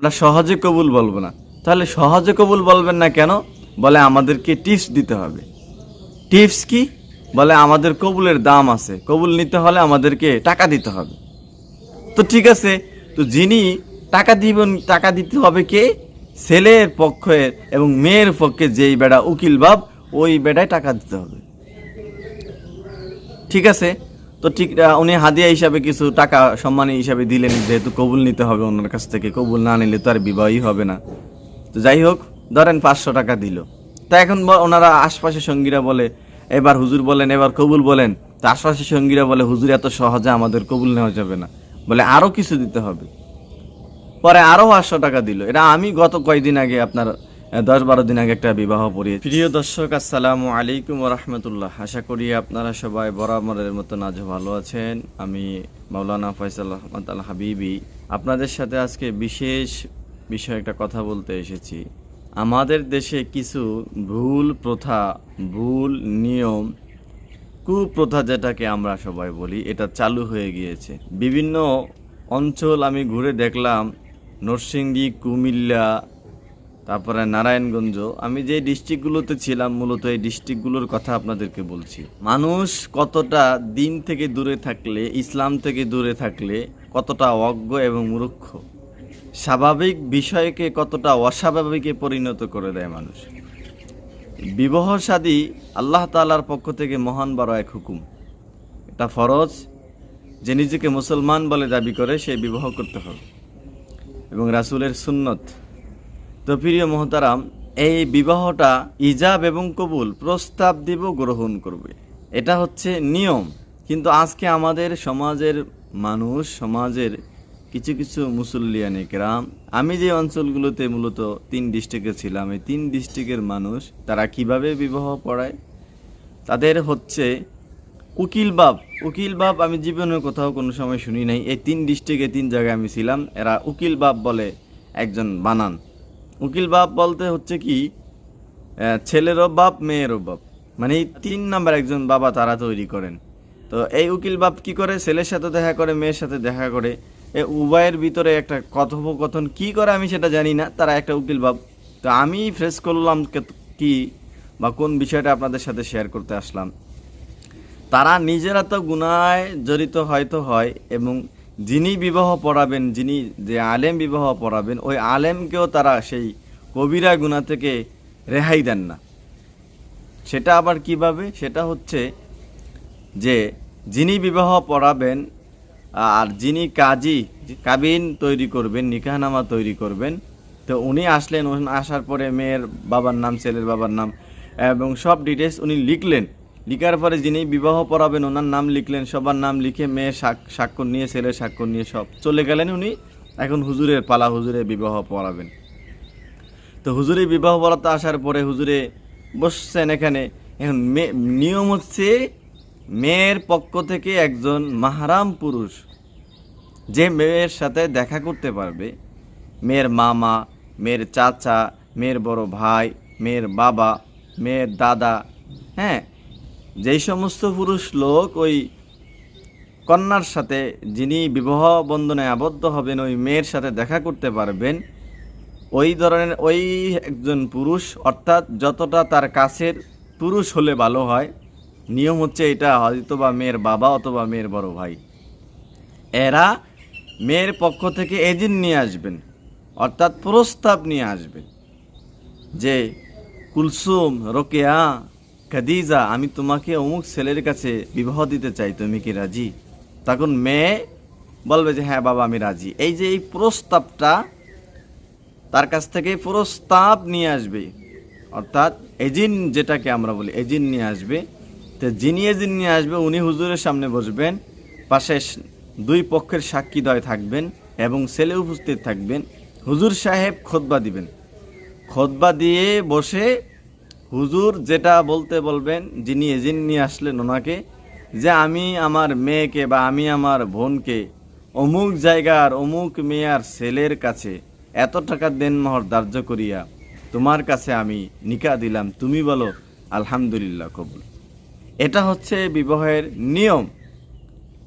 আমরা সহজে কবুল বলব না। তাহলে সহজে কবুল বলবেন না কেন? বলে আমাদেরকে টিপস দিতে হবে। টিপস কি? বলে আমাদের কবুলের দাম আছে। কবুল নিতে হলে আমাদেরকে টাকা দিতে হবে। তো ঠিক আছে, তো যিনি টাকা দিবেন, টাকা দিতে হবে কে? ছেলের পক্ষের এবং মেয়ের পক্ষে যেই বেড়া উকিল বাব ওই বেড়ায় টাকা দিতে হবে। ঠিক আছে? তো ঠিক উনি হাদিয়া হিসাবে কিছু টাকা সম্মানী হিসাবে দিলেন, যেহেতু কবুল নিতে হবে ওনার কাছ থেকে। কবুল না নিলে তো আর বিবাহই হবে না। তো যাই হোক, ধরেন পাঁচশো টাকা দিল। তা এখন ওনারা আশপাশের সঙ্গীরা বলে, এবার হুজুর বলেন, এবার কবুল বলেন। তো আশপাশের সঙ্গীরা বলে, হুজুর, এত সহজে আমাদের কবুল নেওয়া যাবে না। বলে আরও কিছু দিতে হবে। পরে আরও পাঁচশো টাকা দিল। এটা আমি গত কয়েকদিন আগে আপনার দশ বারো দিন আগে একটা বিবাহ পড়িয়ে প্রিয় দর্শক, আসসালামু আলাইকুম রহমতুল্লাহ। আশা করি আপনারা সবাই বরাবরের মতো আজ ভালো আছেন। আমি মাওলানা ফয়সাল আহমদ আল হাবিবি। আপনাদের সাথে আজকে বিশেষ বিষয়ে একটা কথা বলতে এসেছি। আমাদের দেশে কিছু ভুল প্রথা, ভুল নিয়ম, কুপ্রথা যেটাকে আমরা সবাই বলি, এটা চালু হয়ে গিয়েছে। বিভিন্ন অঞ্চল আমি ঘুরে দেখলাম, নরসিংদী, কুমিল্লা তারপরে নারায়ণগঞ্জ। আমি যে ডিস্ট্রিক্টগুলোতে ছিলাম, মূলত এই ডিস্ট্রিক্টগুলোর কথা আপনাদেরকে বলছি। মানুষ কতটা দিন থেকে দূরে থাকলে, ইসলাম থেকে দূরে থাকলে কতটা অজ্ঞ এবং মূর্খ? স্বাভাবিক বিষয়কে কতটা অস্বাভাবিকে পরিণত করে দেয় মানুষ? বিবাহ সাদী আল্লাহ তাআলার পক্ষ থেকে মহান বড় এক হুকুম। এটা ফরজ। যে নিজেকে মুসলমান বলে দাবি করে, সে বিবাহ করতে হবে। এবং রাসূলের সুন্নত। তো প্রিয় মহতারাম, এই বিবাহটা ইজাব এবং কবুল প্রস্তাব দিব, গ্রহণ করবে। এটা হচ্ছে নিয়ম। কিন্তু আজকে আমাদের সমাজের মানুষ, সমাজের কিছু কিছু মুসল্লিয়ানে কেরাম, আমি যে অঞ্চলগুলোতে মূলত তিন ডিস্ট্রিক্টে ছিলাম, এই তিন ডিস্ট্রিক্টের মানুষ তারা কীভাবে বিবাহ পড়ায়? তাদের হচ্ছে উকিল বাপ। উকিল বাপ আমি জীবনে কোথাও কোনো সময় শুনি নাই। এই তিন ডিস্ট্রিক্টে তিন জায়গায় আমি ছিলাম। এরা উকিল বাপ বলে একজন বানান। উকিল বাপ বলতে হচ্ছে কি ছেলেরও বাপ, মেয়েরও বাপ। মানে এই তিন নাম্বার একজন বাবা তারা তৈরি করেন। তো এই উকিল বাপ কি করে? ছেলের সাথে দেখা করে, মেয়ের সাথে দেখা করে। এ উভয়ের ভিতরে একটা কথোপকথন কি করে আমি সেটা জানি না, তারা একটা উকিল বাপ। তো আমি ফ্রেস করলাম কি বা কোন বিষয়টা আপনাদের সাথে শেয়ার করতে আসলাম। তারা নিজেরা তো গুনায় জড়িত হয়তো হয় এবং যিনি বিবাহ পড়াবেন, যিনি যে আলেম বিবাহ পড়াবেন, ওই আলেমকেও তারা সেই কবিরা গুণা থেকে রেহাই দেন না। সেটা আবার কীভাবে? সেটা হচ্ছে যে যিনি বিবাহ পড়াবেন আর যিনি কাজী, কাবিন তৈরি করবেন, নিকাহনামা তৈরি করবেন, তো উনি আসলেন আসার পরে মেয়ের বাবার নাম, ছেলের বাবার নাম, এবং সব ডিটেলস উনি লিখলেন। লিখার পরে যিনি বিবাহ পড়াবেন, ওনার নাম লিখলেন, সবার নাম লিখে মেয়ে স্বাক্ষর নিয়ে ছেলের স্বাক্ষর নিয়ে সব চলে গেলেন উনি। এখন হুজুরের পালা, হুজুরে বিবাহ পড়াবেন। তো হুজুরে বিবাহ পড়াতে আসার পরে হুজুরে বসছেন এখানে। এখন নিয়ম হচ্ছে মেয়ের পক্ষ থেকে একজন মাহারাম পুরুষ যে মেয়ের সাথে দেখা করতে পারবে। মেয়ের মামা, মেয়ের চাচা, মেয়ের বড় ভাই, মেয়ের বাবা, মেয়ের দাদা হ্যাঁ যেই সমস্ত পুরুষ লোক ওই কন্যার সাথে, যিনি বিবাহ বন্ধনে আবদ্ধ হবেন, ওই মেয়ের সাথে দেখা করতে পারবেন, ওই ধরনের ওই একজন পুরুষ, অর্থাৎ যতটা তার কাছের পুরুষ হলে ভালো হয়, নিয়ম হচ্ছে এটা হয়তো বা মেয়ের বাবা অথবা মেয়ের বড় ভাই। এরা মেয়ের পক্ষ থেকে এজিন নিয়ে আসবেন, অর্থাৎ প্রস্তাব নিয়ে আসবেন যে কুলসুম, রোকেয়া খাদিজা, আমি তোমাকে অমুক ছেলের কাছে বিবাহ দিতে চাই, তুমি কি রাজি? তখন মেয়ে বলবে যে হ্যাঁ বাবা, আমি রাজি। এই যে এই প্রস্তাবটা তার কাছ থেকে প্রস্তাব নিয়ে আসবে, অর্থাৎ এজিন যেটাকে আমরা বলি, এজিন নিয়ে আসবে। তো যিনি এজিন নিয়ে আসবে, উনি হুজুরের সামনে বসবেন, পাশে দুই পক্ষের সাক্ষীদ্বয় থাকবেন এবং ছেলে উপস্থিত থাকবেন। হুজুর সাহেব খোদবা দিবেন। খোদবা দিয়ে বসে হুজুর যেটা বলতে বলবেন, যিনি এজিন নিয়ে আসলেন ওনাকে, যে আমি আমার মেয়েকে বা আমি আমার বোনকে অমুক জায়গার, অমুক মেয়ার ছেলের কাছে এত টাকা দেনমোহর ধার্য করিয়া তোমার কাছে আমি নিকা দিলাম, তুমি বলো, আলহামদুলিল্লাহ, কবুল। এটা হচ্ছে বিবাহের নিয়ম।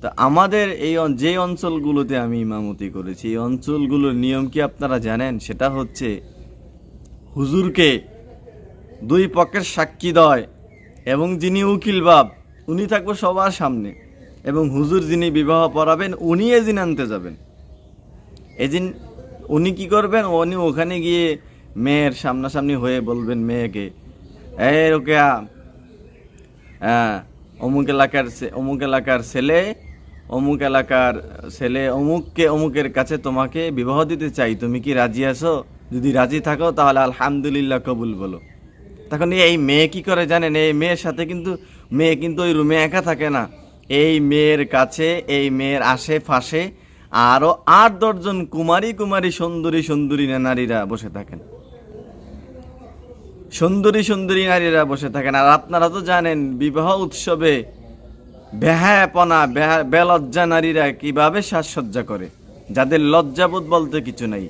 তা আমাদের এই যে অঞ্চলগুলোতে আমি ইমামতি করেছি, এই অঞ্চলগুলোর নিয়ম কি আপনারা জানেন? সেটা হচ্ছে হুজুরকে দুই পক্ষের সাক্ষী দয় এবং যিনি উকিল বাব উনি থাকব সবার সামনে এবং হুজুর যিনি বিবাহ পড়াবেন, উনি এজিন আনতে যাবেন। এজিন উনি কি করবেন? উনি ওখানে গিয়ে মেয়ের সামনাসামনি হয়ে বলবেন মেয়েকে, এ রোকেয়া হ্যাঁ অমুক এলাকার অমুক এলাকার ছেলে, অমুক এলাকার ছেলে অমুককে অমুকের কাছে তোমাকে বিবাহ দিতে চাই, তুমি কি রাজি আছো? যদি রাজি থাকো তাহলে আলহামদুলিল্লাহ কবুল বলো। তখন এই মেয়ে কি করে জানেন? এই মেয়ের সাথে কিন্তু, মেয়ে কিন্তু ওই রুমে একা থাকে না। এই মেয়ের কাছে, এই মেয়ের আশেপাশে আরও আট দশজন কুমারী কুমারী সুন্দরী সুন্দরী নারীরা বসে থাকেন। সুন্দরী সুন্দরী নারীরা বসে থাকেন। আর আপনারা তো জানেন, বিবাহ উৎসবে বেহায়াপনা, বেহা- বেলজ্জা নারীরা কীভাবে সাজসজ্জা করে? যাদের লজ্জাবোধ বলতে কিছু নাই।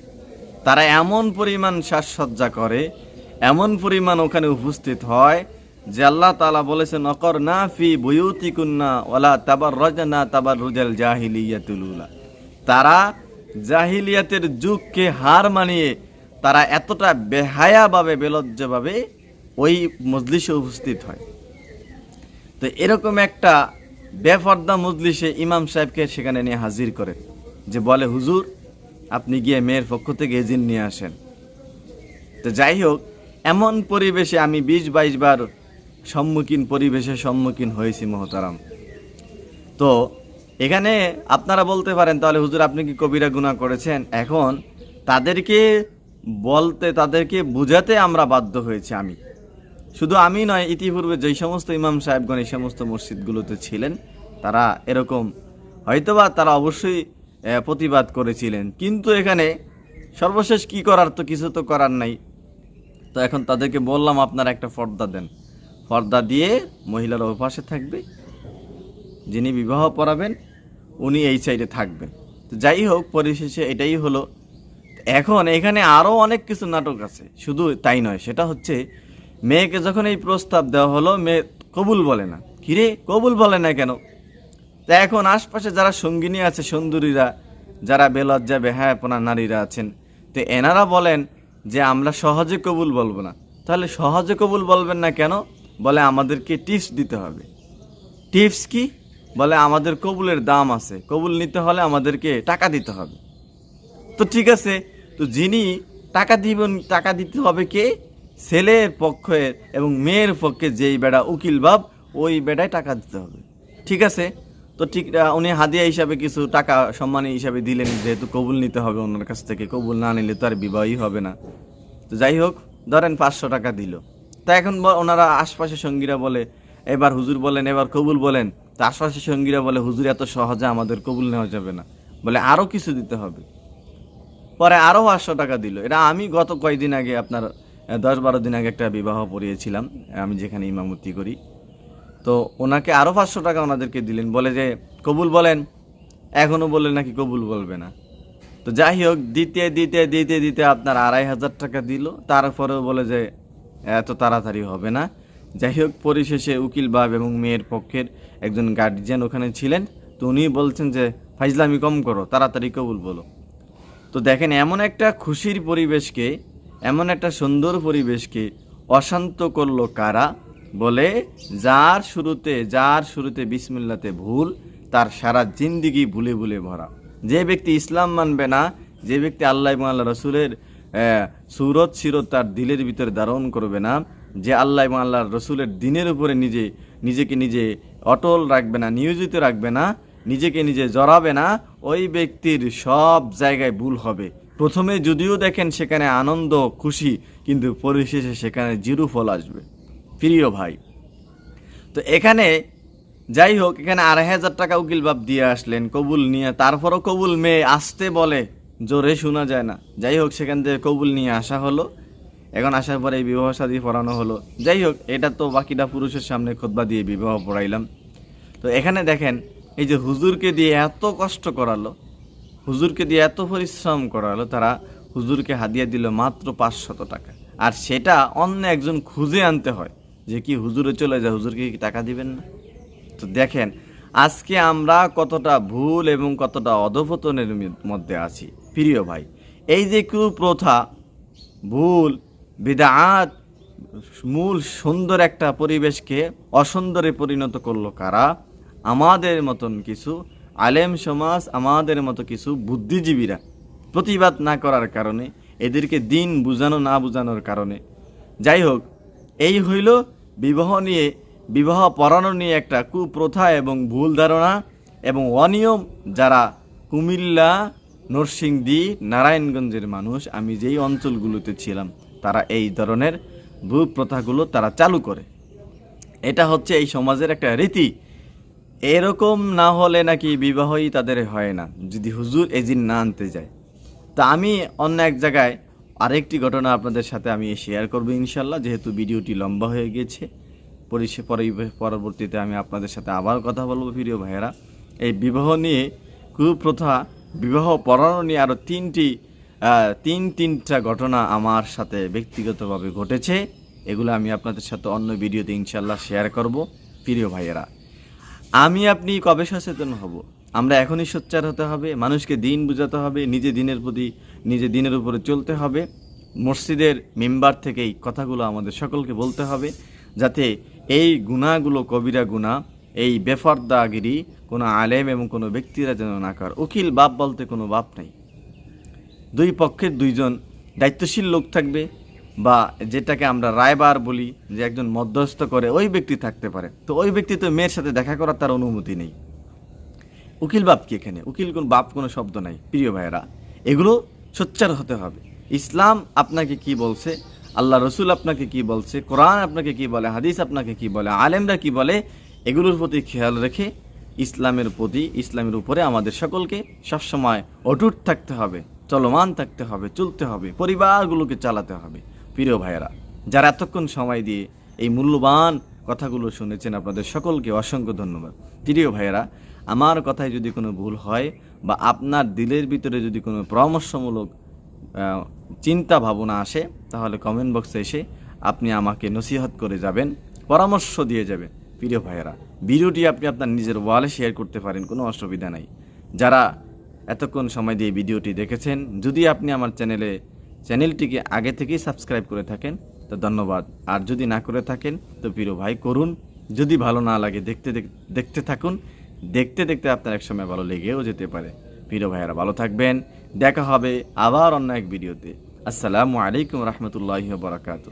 তারা এমন পরিমাণ সাজসজ্জা করে এমন পরিমাণ ওখানে উপস্থিত হয় যে আল্লাহ তালা বলেছেন অকর না ফি বয়ুতি কুন্না ওলা তাবার রজনা তাবার রুজাল জাহিলিয়াতুলুলা তারা জাহিলিয়াতের যুগকে হার মানিয়ে তারা এতটা বেহায়াভাবে, বেলজ্জাভাবে ওই মজলিসে উপস্থিত হয়। তো এরকম একটা বেফর্দা মজলিসে ইমাম সাহেবকে সেখানে নিয়ে হাজির করে যে বলে, হুজুর, আপনি গিয়ে মেয়ের পক্ষ থেকে এজিন নিয়ে আসেন। তো যাই হোক এমন পরিবেশে আমি বিশ বাইশ বার সম্মুখীন, পরিবেশের সম্মুখীন হয়েছি মহতারাম। তো এখানে আপনারা বলতে পারেন, তাহলে হুজুর আপনি কি কবিরা গুণা করেছেন? এখন তাদেরকে বলতে, তাদেরকে বুঝাতে আমরা বাধ্য হয়েছি আমি। শুধু আমি নয়, ইতিপূর্বে যেই সমস্ত ইমাম সাহেবগণ, এই সমস্ত মসজিদগুলোতে ছিলেন, তারা এরকম হয়তোবা তারা অবশ্যই প্রতিবাদ করেছিলেন। কিন্তু এখানে সর্বশেষ কি করার তো কিছু তো করার নাই। তো এখন তাদেরকে বললাম, আপনারা একটা পর্দা দেন। পর্দা দিয়ে মহিলার ওপাশে থাকবে। যিনি বিবাহ পড়াবেন, উনি এই সাইডে থাকবেন। তো যাই হোক, পরিশেষে এটাই হলো। এখন এখানে আরও অনেক কিছু নাটক আছে। শুধু তাই নয়, সেটা হচ্ছে, মেয়েকে যখন এই প্রস্তাব দেওয়া হলো, মেয়ে কবুল বলে না। কিরে কবুল বলে না কেন? তা এখন আশপাশে যারা সঙ্গিনী আছে, সুন্দরীরা, যারা বেলজ্জা, বেহায়াপনা নারীরা আছেন, তো এনারা বলেন যে আমরা সহজে কবুল বলব না। তাহলে সহজে কবুল বলবেন না কেন? বলে আমাদেরকে টিপস দিতে হবে। টিপস কি? বলে আমাদের কবুলের দাম আছে। কবুল নিতে হলে আমাদেরকে টাকা দিতে হবে। তো ঠিক আছে, তো যিনি টাকা দিবেন, টাকা দিতে হবে কে? ছেলের পক্ষের এবং মেয়ের পক্ষে যেই বেড়া উকিল বাব ওই বেড়ায় টাকা দিতে হবে। ঠিক আছে? তো ঠিক উনি হাদিয়া হিসাবে কিছু টাকা সম্মানী হিসাবে দিলেন, যেহেতু কবুল নিতে হবে ওনার কাছ থেকে। কবুল না নিলে তো আর বিবাহই হবে না। তো যাই হোক, ধরেন পাঁচশো টাকা দিল। তা এখন ওনারা আশপাশে সঙ্গীরা বলে, এবার হুজুর বলেন, এবার কবুল বলেন। তা আশপাশে সঙ্গীরা বলে, হুজুর, এত সহজে আমাদের কবুল নেওয়া যাবে না। বলে আরও কিছু দিতে হবে। পরে আরও পাঁচশো টাকা দিল। এটা আমি গত কয়েকদিন আগে আপনার দশ বারো দিন আগে একটা বিবাহ পড়িয়েছিলাম। আমি যেখানে ইমামতি করি। তো ওনাকে আরও পাঁচশো টাকা ওনাদেরকে দিলেন। বলে যে, কবুল বলেন? এখনও বলে নাকি কবুল বলবে না। তো যাই হোক, দিতে দিতে দিতে দিতে আপনার আড়াই হাজার টাকা দিল। তারপরেও বলে যে, এত তাড়াতাড়ি হবে না। যাই হোক, পরিশেষে উকিল বাব এবং মেয়ের পক্ষের একজন গার্জিয়ান ওখানে ছিলেন। তো উনি বলছেন যে, ফাইজলামি কম করো, তাড়াতাড়ি কবুল বলো। তো দেখেন, এমন একটা খুশির পরিবেশকে, এমন একটা সুন্দর পরিবেশকে অশান্ত করল কারা? বলে, যার শুরুতে যার শুরুতে বিসমিল্লাতে ভুল, তার সারা জিন্দিগি ভুলে ভুলে ভরা। যে ব্যক্তি ইসলাম মানবে না, যে ব্যক্তি আল্লাহ এবং আল্লাহ রসুলের সুরত সিরত তার দিলের ভিতরে ধারণ করবে না, যে আল্লাহ এবং আল্লাহ রসুলের দিনের উপরে নিজে, নিজেকে নিজে অটল রাখবে না, নিয়োজিত রাখবে না, নিজেকে নিজে জড়াবে না, ওই ব্যক্তির সব জায়গায় ভুল হবে। প্রথমে যদিও দেখেন সেখানে আনন্দ, খুশি, কিন্তু পরিশেষে সেখানে জিরু ফল আসবে। প্রিয় ভাই। তো এখানে যাই হোক, এখানে আড়াই হাজার টাকা উকিল বাপ দিয়ে আসলেন, কবুল নিয়ে। তারপরও কবুল মেয়ে আসতে বলে, জোরে শোনা যায় না। যাই হোক, সেখান থেকে কবুল নিয়ে আসা হলো। এখন আসার পরে এই বিবাহ শাদী পড়ানো হলো। যাই হোক, এটা তো বাকিটা পুরুষের সামনে খোদবা দিয়ে বিবাহ পড়াইলাম। তো এখানে দেখেন, এই যে হুজুরকে দিয়ে এত কষ্ট করালো, হুজুরকে দিয়ে এত পরিশ্রম করালো, তারা হুজুরকে হাদিয়া দিল মাত্র পাঁচশত টাকা। আর সেটা অন্য একজন খুঁজে আনতে হয়। যে কি হুজুরে চলে যায়, হুজুরকে কি টাকা দিবেন না? তো দেখেন, আজকে আমরা কতটা ভুল এবং কতটা অধপতনের মধ্যে আছি। প্রিয় ভাই, এই যে কুপ্রথা, ভুল, বিদাত, মূল সুন্দর একটা পরিবেশকে অসুন্দরে পরিণত করল কারা? আমাদের মতন কিছু আলেম সমাজ, আমাদের মতো কিছু বুদ্ধিজীবীরা প্রতিবাদ না করার কারণে, এদেরকে দিন বুঝানো না বুঝানোর কারণে। যাই হোক, এই হইল বিবাহ নিয়ে, বিবাহ পড়ানো নিয়ে একটা কুপ্রথা এবং ভুল ধারণা এবং অনিয়ম যারা কুমিল্লা, নরসিংদী, নারায়ণগঞ্জের মানুষ, আমি যেই অঞ্চলগুলোতে ছিলাম, তারা এই ধরনের ভূ প্রথাগুলো তারা চালু করে। এটা হচ্ছে এই সমাজের একটা রীতি। এরকম না হলে নাকি বিবাহই তাদের হয় না, যদি হুজুর এজিন না আনতে যায়। তা আমি অন্য এক জায়গায় আরেকটি ঘটনা আপনাদের সাথে আমি শেয়ার করব ইনশাল্লাহ যেহেতু ভিডিওটি লম্বা হয়ে গিয়েছে পরবর্তীতে আমি আপনাদের সাথে আবার কথা বলব, প্রিয় ভাইয়েরা। এই বিবাহ নিয়ে কুপ্রথা বিবাহ পড়ানো নিয়ে আরও তিনটি তিন তিনটা ঘটনা আমার সাথে ব্যক্তিগতভাবে ঘটেছে। এগুলো আমি আপনাদের সাথে অন্য ভিডিওতে ইনশাল্লাহ শেয়ার করব, প্রিয় ভাইয়েরা। আমি আপনি কবে সচেতন হব? আমরা এখনই সোচ্চার হতে হবে, মানুষকে দিন বুঝাতে হবে, নিজে দিনের প্রতি, নিজে দিনের উপরে চলতে হবে। মসজিদের মেম্বার থেকে এই কথাগুলো আমাদের সকলকে বলতে হবে, যাতে এই গুণাগুলো কবিরা গুণা, এই বেফরদাগিরি কোনো আলেম এবং কোনো ব্যক্তিরা যেন না কর। উকিল বাপ বলতে কোনো বাপ নেই। দুই পক্ষের দুইজন দায়িত্বশীল লোক থাকবে বা যেটাকে আমরা রায়বার বলি, যে একজন মধ্যস্থ করে ওই ব্যক্তি থাকতে পারে। তো ওই ব্যক্তি তো মেয়ের সাথে দেখা করার তার অনুমতি নেই। উকিল বাপ কি এখানে? উকিল কোন বাপ কোনো শব্দ নাই, প্রিয় ভাইয়েরা। এগুলো সোচ্চার হতে হবে। ইসলাম আপনাকে কি বলছে? আল্লাহ রসুল আপনাকে কি বলছে? কোরআন আপনাকে কি বলে? হাদিস আপনাকে কি বলে? আলেমরা কি বলে? এগুলোর প্রতি খেয়াল রেখে ইসলামের প্রতি, ইসলামের উপরে আমাদের সকলকে সবসময় অটুট থাকতে হবে, চলমান থাকতে হবে, চলতে হবে, পরিবারগুলোকে চালাতে হবে। প্রিয় ভাইয়েরা, যারা এতক্ষণ সময় দিয়ে এই মূল্যবান কথাগুলো শুনেছেন, আপনাদের সকলকে অসংখ্য ধন্যবাদ। প্রিয় ভাইয়েরা আমার কথায় যদি কোনো ভুল হয় বা আপনার দিলের ভিতরে যদি কোনো পরামর্শমূলক চিন্তা ভাবনা আসে, তাহলে কমেন্ট বক্সে এসে আপনি আমাকে নসিহত করে যাবেন, পরামর্শ দিয়ে যাবেন। প্রিয় ভাইয়েরা, ভিডিওটি আপনি আপনার নিজের ওয়ালে শেয়ার করতে পারেন, কোনো অসুবিধা নাই। যারা এতক্ষণ সময় দিয়ে ভিডিওটি দেখেছেন, যদি আপনি আমার চ্যানেলে, চ্যানেলটিকে আগে থেকেই সাবস্ক্রাইব করে থাকেন, তো ধন্যবাদ। আর যদি না করে থাকেন, তো প্রিয় ভাই, করুন। যদি ভালো না লাগে দেখতে দেখতে থাকুন। দেখতে দেখতে আপনার একসময় ভালো লেগেও যেতে পারে। প্রিয় ভাইয়েরা, ভালো থাকবেন। দেখা হবে আবার অন্য এক ভিডিওতে। আসসালামু আলাইকুম রহমতুল্লাহ বরাকাতু